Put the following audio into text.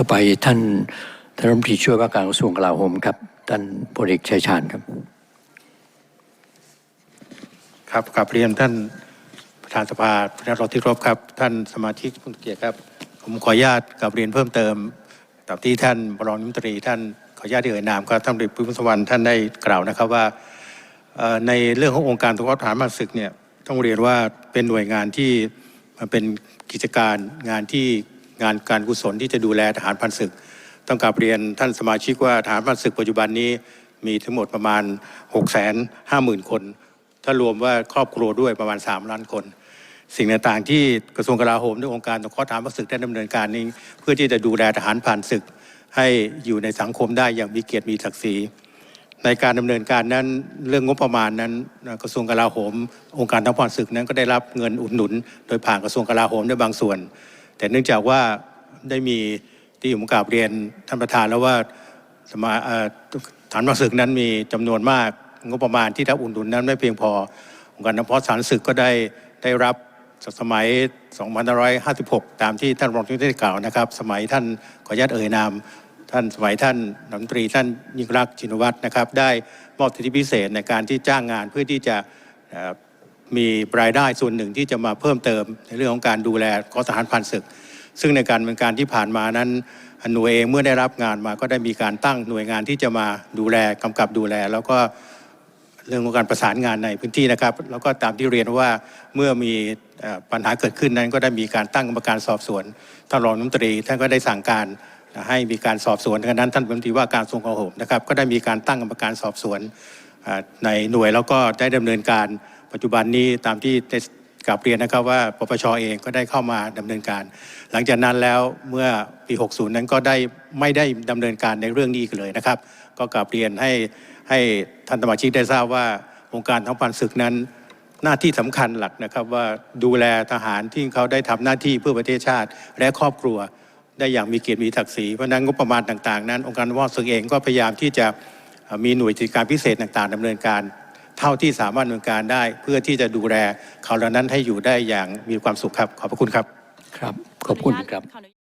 ต่อไปท่านท่านรัฐมนตรีช่วยว่าการกระทรวงกลาโหมครับ ท่านพลเอกชัยชาญครับ ครับกลับเรียนท่านประธานสภาท่านรองที่ครบครับ ท่านสมาชิกผู้เกียรติครับ ผมขออนุญาตกลับเรียนเพิ่มเติมตามที่ท่านรองนายกรัฐมนตรี ท่านขออนุญาตเอ่ยนามครับท่านบริพุทธสวรรค์ท่านได้กล่าวนะครับว่าในเรื่องขององค์การตรวจทหารมาศึกเนี่ยต้องเรียนว่าเป็นหน่วยงานที่มันเป็นกิจการงานที่ งานการกุศลที่จะดูแลทหารพันศึก ต้องกลับเรียนท่านสมาชิกว่าทหารพันศึกปัจจุบันนี้มีทั้งหมดประมาณ 6 5 0 0 0 0 คน ถ้ารวมว่าครอบครัวด้วยประมาณ 3 ล้านคน สิ่งต่างๆที่กระทรวงกลาโหมด้วยองค์การต่อข้อฐานพันศึกได้ดำเนินการนี้ เพื่อที่จะดูแลทหารผ่านศึก ให้อยู่ในสังคมได้อย่างมีเกียรติมีศักดิ์ศรีในการดำเนินการนั้นเรื่องงบประมาณนั้นกระทรวงกลาโหม องค์การทหารศึกนั้นก็ได้รับเงินอุดหนุน โดยผ่านกระทรวงกลาโหมด้วยบางส่วน แต่เนื่องจากว่าได้มีที่ผมกราบเรียนท่านประธานแล้วว่าสมาฐานพันศึกนั้นมีจำนวนมากงบประมาณที่รับอุดหนุนนั้นไม่เพียงพอองค์การทหารศึกก็ได้ได้รับสมัย 2556 ตามที่ท่านรองที่ได้กล่าวนะครับ สมัยท่านขออนุญาตเอ่ยนาม ท่านสมัยท่านรัฐมนตรีท่านยิ่งรักชินวัตรนะครับ ได้มอบสิทธิพิเศษในการที่จ้างงานเพื่อที่จะ มีรายได้ส่วนหนึ่งที่จะมาเพิ่มเติมในเรื่องของการดูแลกองทหารพันศึก ซึ่งในการดำเนินการที่ผ่านมานั้นหน่วยเองเมื่อได้รับงานมาก็ได้มีการตั้งหน่วยงานที่จะมาดูแลกำกับดูแล แล้วก็เรื่องของการประสานงานในพื้นที่นะครับ แล้วก็ตามที่เรียนว่าเมื่อมีปัญหาเกิดขึ้นนั้นก็ได้มีการตั้งกรรมการสอบสวนท่านรองรัฐมนตรีท่านก็ได้สั่งการให้มีการสอบสวนดังนั้นท่านรัฐมนตรีว่าการกระทรวงกลาโหมนะครับ ก็ได้มีการตั้งกรรมการสอบสวนในหน่วยแล้วก็ได้ดำเนินการ ปัจจุบันนี้ตามที่ได้กลับเรียนนะครับว่าปปชเองก็ได้เข้ามาดำเนินการ หลังจากนั้นแล้วเมื่อปี 60 นั้นก็ได้ไม่ได้ดำเนินการในเรื่องนี้อีกเลยนะครับ ก็กลับเรียนให้ให้ท่านสมาชิกได้ทราบว่าองค์การท้องพันศึกนั้นหน้าที่สำคัญหลักนะครับว่าดูแลทหารที่เขาได้ทำหน้าที่เพื่อประเทศชาติ และครอบครัวได้อย่างมีเกียรติมีศักดิ์ศรีเพราะนั้นงบประมาณต่าง ๆ นั้น องค์การท้องศึกเองก็พยายามที่จะมีหน่วยกิจการพิเศษต่าง ๆดำเนินการ เท่าที่สามารถดำเนินการได้ เพื่อที่จะดูแลเขาเหล่านั้นให้อยู่ได้อย่างมีความสุขครับขอบพระคุณครับ ครับ ขอบคุณครับ